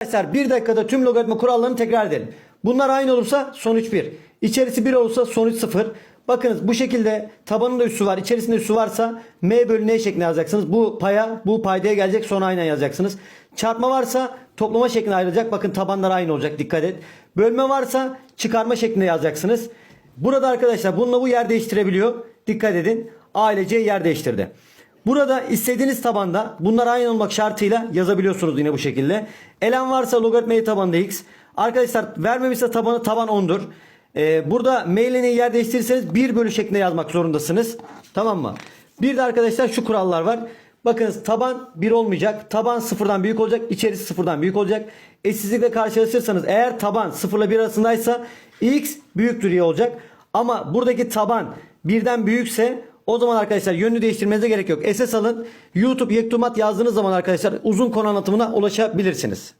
Arkadaşlar bir dakikada tüm logaritma kurallarını tekrar edelim. Bunlar aynı olursa sonuç 1. İçerisi 1 olursa sonuç 0. Bakınız bu şekilde tabanında üssü var. içerisinde üssü varsa m bölü n şeklinde yazacaksınız. Bu paya bu paydaya gelecek sonra aynen yazacaksınız. Çarpma varsa toplama şeklinde ayrılacak. Bakın tabanlar aynı olacak dikkat et. Bölme varsa çıkarma şeklinde yazacaksınız. Burada arkadaşlar bununla bu yer değiştirebiliyor. Dikkat edin. A ile C yer değiştirdi. Burada istediğiniz tabanda bunlar aynı olmak şartıyla yazabiliyorsunuz yine bu şekilde. Elen varsa logaritmayı tabanda x. Arkadaşlar vermemişse tabanı taban 10'dur. Ee, burada mailini yer değiştirirseniz 1 bölü şeklinde yazmak zorundasınız. Tamam mı? Bir de arkadaşlar şu kurallar var. Bakınız taban 1 olmayacak. Taban sıfırdan büyük olacak. İçerisi sıfırdan büyük olacak. Eşsizlikle karşılaşırsanız eğer taban 0 ile 1 arasındaysa x büyüktür y olacak. Ama buradaki taban birden büyükse o zaman arkadaşlar yönünü değiştirmenize gerek yok. SS alın. YouTube Yektumat yazdığınız zaman arkadaşlar uzun konu anlatımına ulaşabilirsiniz.